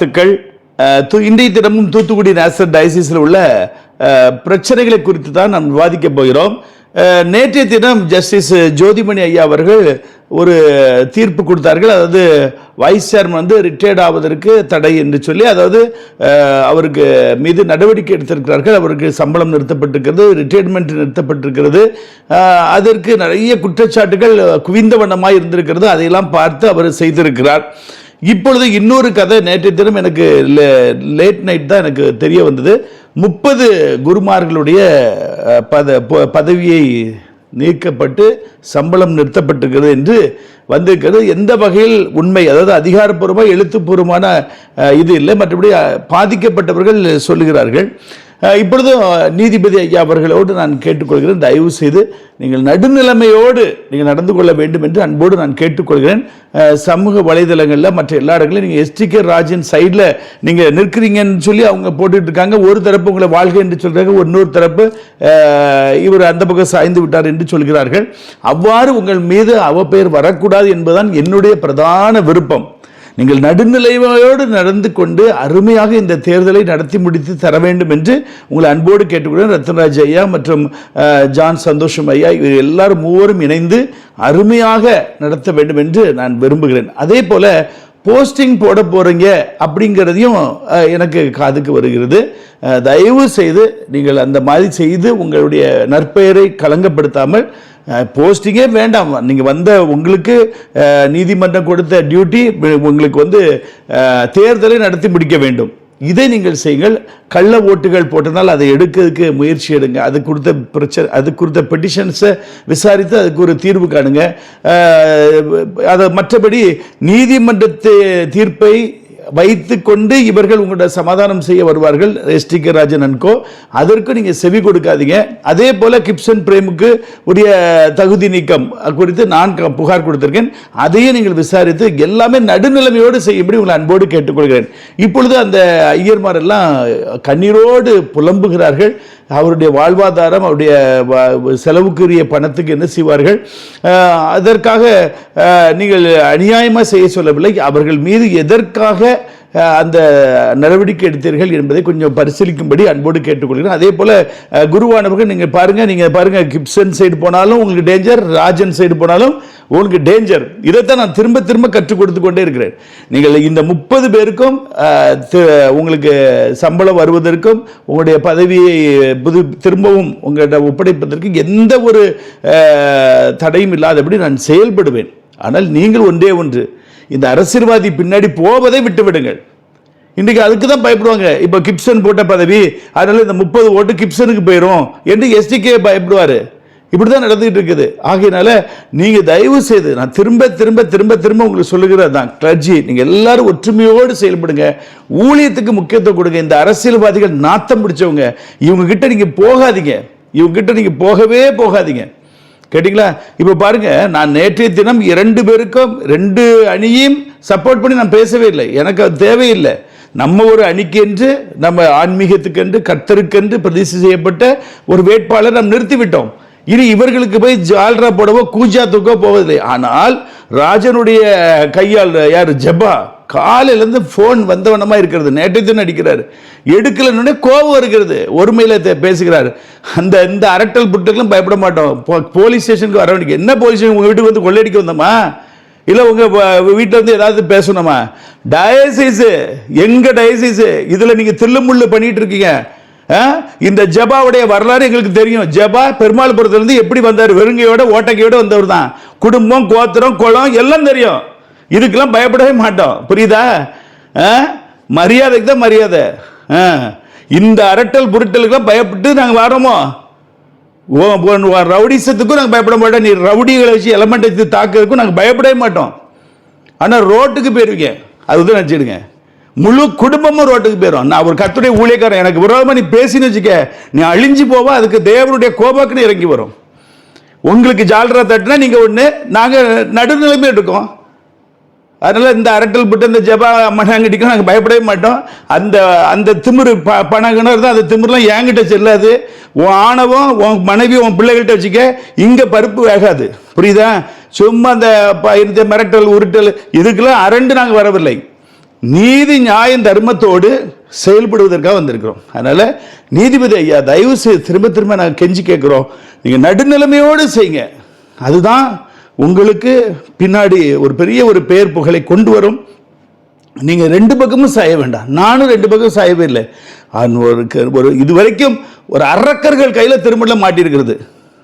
வாழ்த்துக்கள். இன்றைய தினமும் தூத்துக்குடி நேசர் டயசிஸில் உள்ள பிரச்சனைகளை குறித்து தான் நாம் விவாதிக்க போகிறோம். நேற்றைய தினம் ஜஸ்டிஸ் ஜோதிமணி ஐயா அவர்கள் ஒரு தீர்ப்பு கொடுத்தார்கள். அதாவது வைஸ் சேர்மன் வந்து ரிட்டையர்ட் ஆவதற்கு தடை என்று சொல்லி அதாவது அவருக்கு மீது நடவடிக்கை எடுத்திருக்கிறார்கள். அவருக்கு சம்பளம் நிறுத்தப்பட்டிருக்கிறது ரிட்டையர்மெண்ட் நிறுத்தப்பட்டிருக்கிறது. அதற்கு நிறைய குற்றச்சாட்டுகள் குவிந்த வண்ணமாக இருந்திருக்கிறது. அதையெல்லாம் பார்த்து அவர் செய்திருக்கிறார். இப்பொழுது இன்னொரு கதை நேற்று தினம் எனக்கு லேட் நைட் தான் எனக்கு தெரிய வந்தது. முப்பது குருமார்களுடைய பத ப- பதவியை நீக்கப்பட்டு சம்பளம் நிறுத்தப்பட்டிருக்கிறது என்று வந்திருக்கிறது. எந்த வகையில் உண்மை? அதாவது அதிகாரப்பூர்வமாக எழுத்துப்பூர்வமான இது இல்லை. மற்றபடி பாதிக்கப்பட்டவர்கள் சொல்லுகிறார்கள். இப்பொழுதும் நீதிபதி ஐயா அவர்களோடு நான் கேட்டுக்கொள்கிறேன். தயவு செய்து நீங்கள் நடுநிலைமையோடு நீங்கள் நடந்து கொள்ள வேண்டும் என்று அன்போடு நான் கேட்டுக்கொள்கிறேன். சமூக வலைதளங்களில் மற்ற எல்லா இடங்களிலும் நீங்கள் எஸ்டிகே ராஜன் சைடில் நீங்கள் நிற்கிறீங்கன்னு சொல்லி அவங்க போட்டுட்டு இருக்காங்க. ஒரு தரப்பு உங்களை வாழ்க என்று சொல்கிறாங்க இன்னொரு தரப்பு இவர் அந்த பக்கம் சாய்ந்து விட்டார் என்று சொல்கிறார்கள். அவ்வாறு உங்கள் மீது அவப்பெயர் வரக்கூடாது என்பதுதான் என்னுடைய பிரதான விருப்பம். நீங்கள் நடுநிலைமையோடு நடந்து கொண்டு அருமையாக இந்த தேர்தலை நடத்தி முடித்து தர வேண்டும் என்று உங்களை அன்போடு கேட்டுக்கொள்கிறேன். ரத்னராஜ் ஐயா மற்றும் ஜான் சந்தோஷம் ஐயா இவர் எல்லாரும் மூவரும் இணைந்து அருமையாக நடத்த வேண்டும் என்று நான் விரும்புகிறேன். அதே போல போஸ்டிங் போட போகிறீங்க அப்படிங்கிறதையும் எனக்கு காதுக்கு வருகிறது. தயவு செய்து நீங்கள் அந்த மாதிரி செய்து உங்களுடைய நற்பெயரை களங்கப்படுத்தாமல் போஸ்டிங்கே வேண்டாம். நீங்கள் வந்த உங்களுக்கு நீதிமன்றம் கொடுத்த டியூட்டி உங்களுக்கு வந்து தேர்தலை நடத்தி முடிக்க வேண்டும். இதை நீங்கள் செய்யுங்கள். கள்ள ஓட்டுகள் போட்டதால் அதை எடுக்கிறதுக்கு முயற்சி எடுங்க. அது கொடுத்த பிரச்சனை அது கொடுத்த பெட்டிஷன்ஸை விசாரித்து அதுக்கு ஒரு தீர்வு காணுங்க. அதை மற்றபடி நீதிமன்றத்தை தீர்ப்பை வைத்துக்கொண்டு இவர்கள் உங்களோட சமாதானம் செய்ய வருவார்கள் எஸ்டிகே ராஜன் அன்கோ அதற்கு நீங்கள் செவி கொடுக்காதீங்க. அதே போல கிப்சன் பிரேமுக்கு உரிய தகுதி நீக்கம் குறித்து நான் புகார் கொடுத்திருக்கேன். அதையும் நீங்கள் விசாரித்து எல்லாமே நடுநிலைமையோடு செய்யும்படி உங்களை அன்போடு கேட்டுக்கொள்கிறேன். இப்பொழுது அந்த ஐயர்மாரெல்லாம் கண்ணீரோடு புலம்புகிறார்கள். அவருடைய வாழ்வாதாரம் அவருடைய செலவுக்குரிய பணத்துக்கு என்ன செய்வார்கள்? அதற்காக நீங்கள் அநியாயமாக செய்ய சொல்லவில்லை. அவர்கள் மீது எதற்காக அந்த நடவடிக்கை எடுத்தீர்கள் என்பதை கொஞ்சம் பரிசீலிக்கும்படி அன்போடு கேட்டுக்கொள்கிறேன். அதே போல் குருவானவர்கள் நீங்கள் பாருங்கள் நீங்கள் பாருங்கள் கிப்சன் சைடு போனாலும் உங்களுக்கு டேஞ்சர் ராஜன் சைடு போனாலும் உனக்கு டேஞ்சர் இதைத்தான் நான் திரும்ப திரும்ப கற்றுக் கொடுத்து கொண்டே இருக்கிறேன். நீங்கள் இந்த முப்பது பேருக்கும் உங்களுக்கு சம்பளம் வருவதற்கும் உங்களுடைய பதவியை புது திரும்பவும் உங்கள்கிட்ட ஒப்படைப்பதற்கு எந்த ஒரு தடையும் இல்லாதபடி நான் செயல்படுவேன். ஆனால் நீங்கள் ஒன்றே ஒன்று. இந்த அரசியல்வாதி பின்னாடி போவதை விட்டுவிடுங்கள். இன்றைக்கு அதுக்கு தான் பயப்படுவாங்க. இப்போ கிப்சன் போட்ட பதவி அதனால இந்த முப்பது ஓட்டு கிப்சனுக்கு போயிடும் என்று எஸ்டிகே பயப்படுவார். இப்படி தான் நடந்துகிட்டு இருக்குது ஆகையினால நீங்கள் தயவு செய்து நான் திரும்ப திரும்ப திரும்ப திரும்ப உங்களுக்கு சொல்லுகிறது தான் கிளர்ஜி நீங்கள் எல்லாரும் ஒற்றுமையோடு செயல்படுங்க. ஊழியத்துக்கு முக்கியத்துவம் கொடுங்க. இந்த அரசியல்வாதிகள் நாத்தம் பிடிச்சவங்க. இவங்ககிட்ட நீங்கள் போகாதீங்க. இவங்ககிட்ட நீங்கள் போகவே போகாதீங்க. கேட்டிங்களா? இப்போ பாருங்கள் நான் நேற்றைய தினம் இரண்டு பேருக்கும் ரெண்டு அணியையும் சப்போர்ட் பண்ணி நான் பேசவே இல்லை. எனக்கு அது தேவையில்லை. நம்ம ஒரு அணிக்கென்று நம்ம ஆன்மீகத்துக்கென்று கர்த்தருக்கென்று பிரதிஷ்டை செய்யப்பட்ட ஒரு வேட்பாளர் நாம் நிறுத்திவிட்டோம். இனி இவர்களுக்கு போய் ஜால்ரா போடவோ கூஜா தூக்கோ போவதில்லை. ஆனால் ராஜனுடைய கையால் யார் ஜபா காலையிலேருந்து ஃபோன் வந்தவனமா இருக்கிறது. நேற்றைய தினம் அடிக்கிறார். எடுக்கலன்னு கோபம் இருக்கிறது ஒருமையில் பேசுகிறார். அந்த இந்த அரட்டல் புட்டுக்கெல்லாம் பயப்பட மாட்டோம். போ- போலீஸ் ஸ்டேஷனுக்கு வர வேண்டிய என்ன போலீஸ் ஸ்டேஷன் உங்கள் வீட்டுக்கு வந்து கொள்ளையடிக்க வந்தோமா? இல்லை உங்கள் வீட்டில் வந்து ஏதாவது பேசணுமா? டயசிஸு எங்கள் டயசிஸு இதில் நீங்கள் தில்லுமுள்ளு பண்ணிகிட்டு இருக்கீங்க. இந்த ஜபாவுடைய வரலாறு எங்களுக்கு தெரியும். ஜபா பெருமாள்புரத்துலேருந்து எப்படி வந்தார்? வெறுங்கையோட ஓட்டக்கையோட வந்தவர் தான். குடும்பம் கோத்திரம் குளம் எல்லாம் தெரியும். இதுக்கெல்லாம் பயப்படவே மாட்டோம். புரியுதா? ஆ? மரியாதைக்கு தான் மரியாதை. ஆ. இந்த அரட்டல் புரட்டலுக்கெல்லாம் பயப்பட்டு நாங்கள் வரோமோ? ஓ ரவுடிசத்துக்கும் நாங்கள் பயப்பட மாட்டோம். நீ ரவுடிகளை வச்சு எலமெண்ட் வச்சு தாக்குறதுக்கும் நாங்கள் பயப்படவே மாட்டோம். ஆனால் ரோட்டுக்கு போயிருவீங்க அதுதான் நினச்சிடுங்க. முழு குடும்பமும் ரோட்டுக்கு போயிடும் நான் ஒரு கத்துடைய ஊழியக்காரன். எனக்கு விரோதமாக நீ பேசின்னு வச்சுக்க. நீ அழிஞ்சு போவா அதுக்கு தேவனுடைய கோபாக்குன்னு இறங்கி வரும். உங்களுக்கு ஜால்ரா தட்டுனா நீங்கள் ஒன்று நாங்கள் நடுநிலைமை இருக்கோம். அதனால இந்த அரட்டல் புட்டு இந்த ஜபா மண்ணாங்கட்டிக்கும் நாங்கள் பயப்படவே மாட்டோம். அந்த அந்த திமிரு ப பணங்கிணறு தான் அந்த திமிருலாம் என்கிட்ட செல்லாது. உன் ஆணவம் உன் மனைவி உன் பிள்ளைகள்கிட்ட வச்சுக்க இங்கே பருப்பு வேகாது. புரியுதா? சும்மா அந்த ப- இந்த மிரட்டல் உருட்டல் இதுக்கெல்லாம் அரண்டு நாங்கள் வரவில்லை. நீதி நியாயம் தர்மத்தோடு செயல்படுவதற்காக வந்திருக்கிறோம். அதனால் நீதிபதி ஐயா தயவு செய்து திரும்ப திரும்ப நாங்கள் கெஞ்சி கேட்குறோம். நீங்கள் நடுநிலைமையோடு செய்யுங்க. அதுதான் உங்களுக்கு பின்னாடி ஒரு பெரிய ஒரு பெயர் புகழை கொண்டு வரும். நீங்கள் ரெண்டு பக்கமும் சாய வேண்டாம். நானும் ரெண்டு பக்கம் சாயவே இல்லை. அது ஒரு ஒரு இது வரைக்கும் ஒரு அரக்கர்கள் கையில் திருமணம் மாட்டியிருக்கிறது.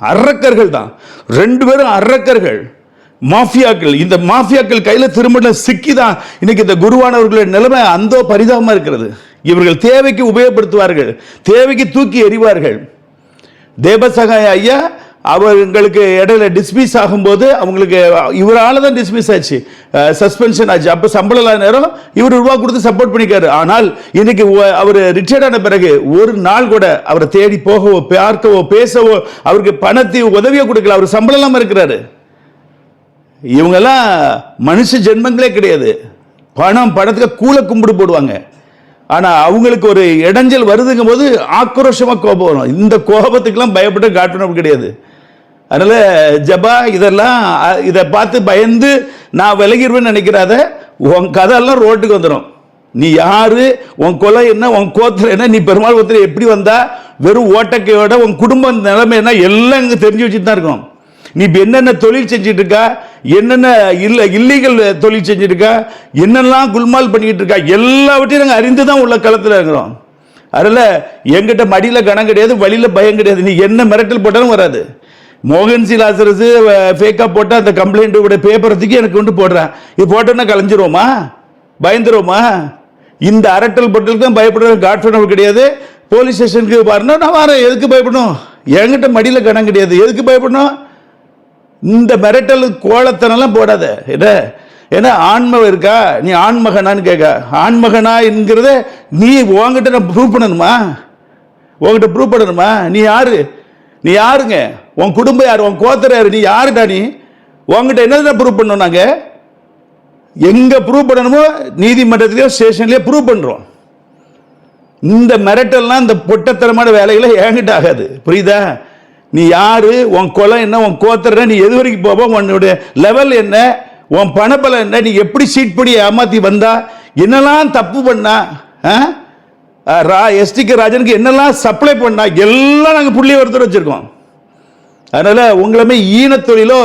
அரக்கர்கள் தான். ரெண்டு பேரும் அரக்கர்கள். மாஃபியாக்கள் இந்த மாஃபியாக்கள் கையில் திருமண சிக்கி தான் இன்னைக்கு இந்த குருவானவர்களுடைய நிலைமை அந்த பரிதாபமாக இருக்கிறது. இவர்கள் தேவைக்கு உபயோகப்படுத்துவார்கள் தேவைக்கு தூக்கி எறிவார்கள். தேவசகாய ஐயா அவங்களுக்கு இடையில டிஸ்மிஸ் ஆகும்போது அவங்களுக்கு இவரால் தான் டிஸ்மிஸ் ஆச்சு சஸ்பென்ஷன் ஆச்சு. அப்போ சம்பளம் இல்லாத நேரம் இவர் ரூபா கொடுத்து சப்போர்ட் பண்ணிக்காரு. ஆனால் இன்னைக்கு அவர் ரிட்டையர்ட் ஆன பிறகு ஒரு நாள் கூட அவரை தேடி போகவோ பார்க்கவோ பேசவோ அவருக்கு பணத்தை உதவியை கொடுக்கல. அவர் சம்பளம் இல்லாமல் இருக்கிறாரு. இவங்கெல்லாம் மனுஷ ஜென்மங்களே கிடையாது. பணம் பணத்துக்கு கூல கும்பிடு போடுவாங்க. ஆனால் அவங்களுக்கு ஒரு இடைஞ்சல் வருதுங்கும் போது ஆக்ரோஷமாக கோபம் வரும். இந்த கோபத்துக்கெல்லாம் பயப்பட்டு காட்டணும் கிடையாது. அதனால் ஜபா இதெல்லாம் இதை பார்த்து பயந்து நான் விலகிடுவேன்னு நினைக்கிறாத உன் கதையெல்லாம் ரோட்டுக்கு வந்துடும் நீ யாரு? உன் கொலை என்ன? உன் கோத்திரம் என்ன? நீ பெருமாள் ஒருத்தர் எப்படி வந்தா? வெறும் ஓட்டக்கையோட உன் குடும்ப நிலைமை என்ன? எல்லாம் இங்கே தெரிஞ்சு வச்சுட்டு தான் இருக்கணும். நீ இப்போ என்னென்ன தொழில் செஞ்சுட்டு இருக்கா? என்னென்ன இல்லை இல்லீகல் தொழில் செஞ்சுட்டு இருக்கா என்னெல்லாம் குல்மால் பண்ணிக்கிட்டு இருக்கா? எல்லாவற்றையும் நாங்கள் அறிந்து தான் உள்ள களத்தில் இருக்கிறோம். அதில் எங்கிட்ட மடியில் கணம் கிடையாது வழியில் பயம் கிடையாது. நீ என்ன மிரட்டல் போட்டாலும் வராது. மோகன் சி. ஃபேக்காக போட்டால் அந்த கம்ப்ளைண்ட் பேப்பரத்துக்கு எனக்கு கொண்டு போடுறேன். இது போட்டோன்னா கலைஞ்சிருவோமா? பயந்துருவோமா? இந்த அரட்டல் பொட்டலுக்கு தான் பயப்படுற காட்ஃபனவர் கிடையாது. போலீஸ் ஸ்டேஷனுக்கு வரணும் நான் வரேன். எதுக்கு பயப்படணும்? என்கிட்ட மடியில் கணம் கிடையாது. எதுக்கு பயப்படணும்? இந்த மிரட்டல் கோலத்தனெல்லாம் போடாத. என்ன? ஏன்னா ஆண்மை இருக்கா? நீ ஆண்மகனான்னு கேட்க. ஆண்மகனா என்கிறத நீ உன்கிட்ட நான் ப்ரூவ் பண்ணணுமா? உன்கிட்ட ப்ரூவ் பண்ணணுமா? நீ யாரு? நீ யாருங்க? உன் குடும்பம் யார்? உன் கோத்தர் யார்? நீ யாருடா நீ? உன்கிட்ட என்னதான் ப்ரூவ் பண்ணோம் நாங்கள் எங்கே ப்ரூவ் பண்ணணுமோ நீதிமன்றத்திலேயோ ஸ்டேஷன்லேயோ ப்ரூவ் பண்ணுறோம் இந்த மிரட்டல்லாம் இந்த பொட்டத்தனமான வேலைகளை என்கிட்ட ஆகாது. புரியுதா? நீ யாரு? உன் கொலை என்ன? உன் கோத்தர் என்ன, நீ எது வரைக்கும் போவோம் உன்னுடைய லெவல் என்ன? உன் பணப்பலம் என்ன? நீ எப்படி சீட் படி ஏமாத்தி வந்தா? என்னெல்லாம் தப்பு பண்ணா? ஆ? ரா எஸ்டிக்கு ராஜனுக்கு என்னெல்லாம் சப்ளை பண்ணா? எல்லாம் நாங்கள் புள்ளி ஒருத்தர் வச்சிருக்கோம். அதனால உங்களுமே ஈன தொழிலோ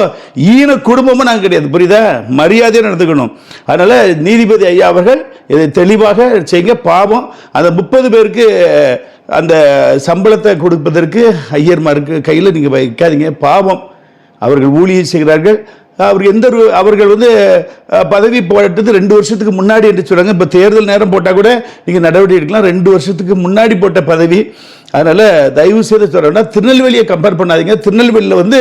ஈன குடும்பமும் நாங்கள் கிடையாது. புரியுதா? மரியாதையாக நடந்துக்கணும். அதனால நீதிபதி ஐயா அவர்கள் இதை தெளிவாக செய்யுங்க. பாவம். அந்த முப்பது பேருக்கு அந்த சம்பளத்தை கொடுப்பதற்கு ஐயர்மாருக்கு கையில் நீங்கள் வைக்காதீங்க. பாவம். அவர்கள் ஊழியர் செய்கிறார்கள். அவர் எந்த ஒரு அவர்கள் வந்து பதவி போட்டது ரெண்டு வருஷத்துக்கு முன்னாடி என்று சொல்கிறாங்க இப்போ தேர்தல் நேரம் போட்டால் கூட நீங்கள் நடவடிக்கை எடுக்கலாம். ரெண்டு வருஷத்துக்கு முன்னாடி போட்ட பதவி அதனால் தயவு செய்து சொல்கிறேன்னா திருநெல்வேலியை கம்பேர் பண்ணாதீங்க. திருநெல்வேலியில் வந்து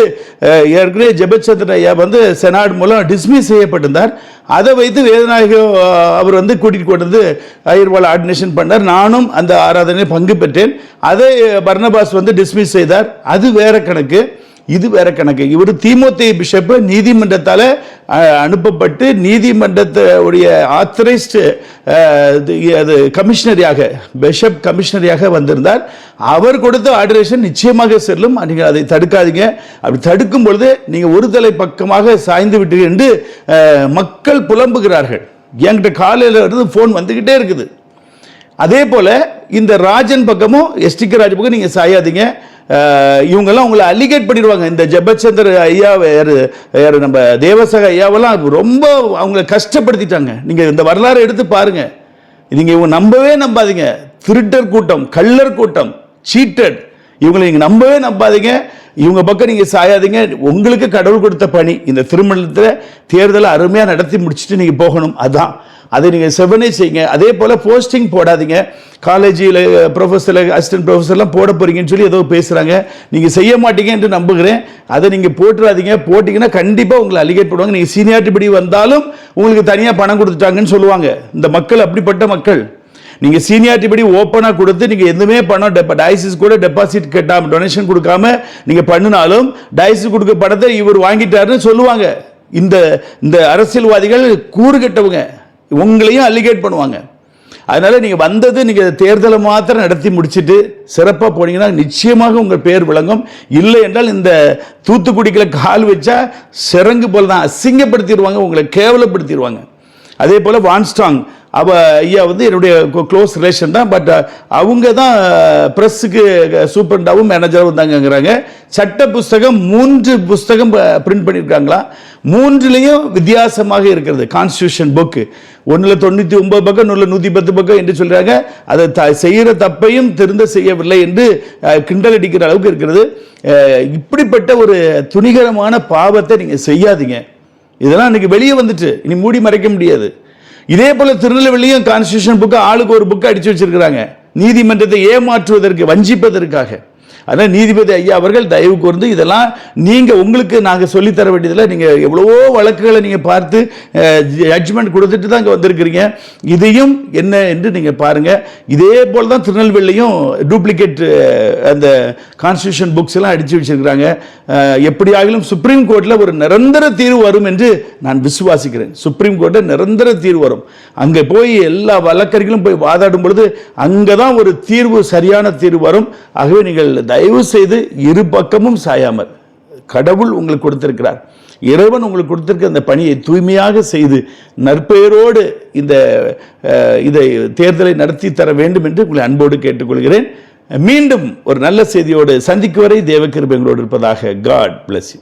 ஏற்கனவே ஜெபச்சந்திர ஐயா வந்து செனாட் மூலம் டிஸ்மிஸ் செய்யப்பட்டிருந்தார். அதை வைத்து வேதநாயக அவர் வந்து கூட்டிகிட்டு கொண்டு வந்து ஐயர்வால் ஆர்டினேஷன் பண்ணார். நானும் அந்த ஆராதனையில் பங்கு பெற்றேன். அதை பர்னபாஸ் வந்து டிஸ்மிஸ் செய்தார். அது வேற கணக்கு. இது வேற கணக்கு. இவர் தீமோத்தே பிஷப்பு நீதிமன்றத்தால் அனுப்பப்பட்டு நீதிமன்றத்துடைய ஆத்தரைஸ்டு அது கமிஷனரியாக பிஷப் கமிஷனரியாக வந்திருந்தார். அவர் கொடுத்த ஆர்டரேஷன் நிச்சயமாக செல்லும். நீங்கள் அதை தடுக்காதீங்க. அப்படி தடுக்கும் பொழுது நீங்கள் ஒரு தலை பக்கமாக சாய்ந்து விட்டீர்கள் என்று மக்கள் புலம்புகிறார்கள். என்கிட்ட காலையில் இருந்து ஃபோன் வந்துக்கிட்டே இருக்குது. அதே போல இந்த ராஜன் பக்கமும் எஸ்டிகே ராஜ் பக்கம் நீங்கள் சாயாதீங்க. இவங்கெல்லாம் உங்களை அலிகேட் பண்ணிடுவாங்க. இந்த ஜெபச்சந்திர ஐயா யார் யார் நம்ம தேவசக ஐயாவெல்லாம் ரொம்ப அவங்கள கஷ்டப்படுத்திட்டாங்க. நீங்கள் இந்த வரலாறு எடுத்து பாருங்கள் நீங்கள் இவங்க நம்பவே நம்பாதீங்க. திருட்டர் கூட்டம் கள்ளர் கூட்டம் சீட்டட் இவங்களை நீங்கள் நம்பவே நம்பாதீங்க. இவங்க பக்கம் நீங்கள் சாயாதீங்க. உங்களுக்கு கடவுள் கொடுத்த பணி. இந்த திருமணத்தில் தேர்தலை அருமையாக நடத்தி முடிச்சுட்டு நீங்கள் போகணும். அதுதான் அதை நீங்கள் செவனே செய்யுங்க. அதே போல் போஸ்டிங் போடாதீங்க. காலேஜில் ப்ரொஃபஸரில் அசிஸ்டன்ட் ப்ரொஃபஸர்லாம் போட போகிறீங்கன்னு சொல்லி ஏதோ பேசுகிறாங்க நீங்கள் செய்ய மாட்டீங்க என்று நம்புகிறேன். அதை நீங்கள் போட்டுறாதீங்க. போட்டிங்கன்னா கண்டிப்பாக உங்களை அலிகேட் பண்ணுவாங்க நீங்கள் சீனியாரிட்டி படி வந்தாலும் உங்களுக்கு தனியாக பணம் கொடுத்துட்டாங்கன்னு சொல்லுவாங்க. இந்த மக்கள் அப்படிப்பட்ட மக்கள். நீங்கள் சீனியாரிட்டி படி ஓப்பனாக கொடுத்து நீங்கள் எதுவுமே பணம் டெப்ப டயசிஸ் கூட டெபாசிட் கட்டாமல் டொனேஷன் கொடுக்காம நீங்கள் பண்ணினாலும் டயசிஸ் கொடுக்க பணத்தை இவர் வாங்கிட்டாருன்னு சொல்லுவாங்க. இந்த இந்த அரசியல்வாதிகள் கூறு கெட்டவங்க. உங்களையும் அலிகேட் பண்ணுவாங்க. அதனால் நீங்கள் வந்தது நீங்கள் தேர்தலை மாத்திரம் நடத்தி முடிச்சுட்டு சிறப்பாக போனீங்கன்னா நிச்சயமாக உங்கள் பேர் விளங்கும். இல்லை என்றால் இந்த தூத்துக்குடிக்குள்ள கால் வச்சா சிறங்கு போல் தான் அசிங்கப்படுத்திடுவாங்க உங்களை கேவலப்படுத்திடுவாங்க. அதே போல் வான்ஸ்டாங் அவ ஐயா வந்து என்னுடைய க்ளோஸ் ரிலேஷன் தான். பட் அவங்க தான் ப்ரெஸ்ஸுக்கு சூப்பரண்டாகவும் மேனேஜராகவும் இருந்தாங்கங்கிறாங்க சட்ட புஸ்தகம் மூன்று புஸ்தகம் பிரிண்ட் பண்ணியிருக்காங்களா மூன்றுலேயும் வித்தியாசமாக இருக்கிறது. கான்ஸ்டியூஷன் புக்கு ஒன்றில் தொண்ணூற்றி ஒன்பது பக்கம் நூறில் நூற்றி பத்து பக்கம் என்று சொல்கிறாங்க அதை த செய்கிற தப்பையும் திருந்த செய்யவில்லை என்று கிண்டல் அடிக்கிற அளவுக்கு இருக்கிறது. இப்படிப்பட்ட ஒரு துணிகரமான பாவத்தை நீங்கள் செய்யாதீங்க. இதெல்லாம் இன்னைக்கு வெளியே வந்துட்டு. இனி மூடி மறைக்க முடியாது. இதே போல திருநெல்வேலியும் கான்ஸ்டியூஷன் புக்கு ஆளுக்கு ஒரு புக்கு அடிச்சு வச்சிருக்கிறாங்க. நீதிமன்றத்தை ஏமாற்றுவதற்கு வஞ்சிப்பதற்காக. அதனால் நீதிபதி ஐயா அவர்கள் தயவு கூர்ந்து இதெல்லாம் நீங்கள் உங்களுக்கு நாங்கள் சொல்லித்தர வேண்டியதில்லை. நீங்கள் எவ்வளவோ வழக்குகளை நீங்கள் பார்த்து ஜட்ஜ்மெண்ட் கொடுத்துட்டு தான் இங்கே வந்திருக்கிறீங்க. இதையும் என்ன என்று நீங்கள் பாருங்கள் இதே போல் தான் திருநெல்வேலியும் டூப்ளிகேட் அந்த கான்ஸ்டியூஷன் புக்ஸ் எல்லாம் அடித்து வச்சிருக்கிறாங்க. எப்படியாகிலும் சுப்ரீம் கோர்ட்டில் ஒரு நிரந்தர தீர்வு வரும் என்று நான் விசுவாசிக்கிறேன். சுப்ரீம் கோர்ட்டில் நிரந்தர தீர்வு வரும். அங்கே போய் எல்லா வழக்கறிஞர்களும் போய் வாதாடும் பொழுது அங்கே தான் ஒரு தீர்வு சரியான தீர்வு வரும். ஆகவே நீங்கள் தயவு செய்து இரு பக்கமும் சாயாமல். கடவுள் உங்களுக்கு கொடுத்திருக்கிறார். இறைவன் உங்களுக்கு கொடுத்திருக்க அந்த பணியை தூய்மையாக செய்து நற்பெயரோடு இந்த இதை தேர்தலை நடத்தி தர வேண்டும் என்று உங்களை அன்போடு கேட்டுக்கொள்கிறேன். மீண்டும் ஒரு நல்ல செய்தியோடு சந்திக்கும் வரை தேவக்கிருபை எங்களோடு இருப்பதாக காட் பிளஸ் யூ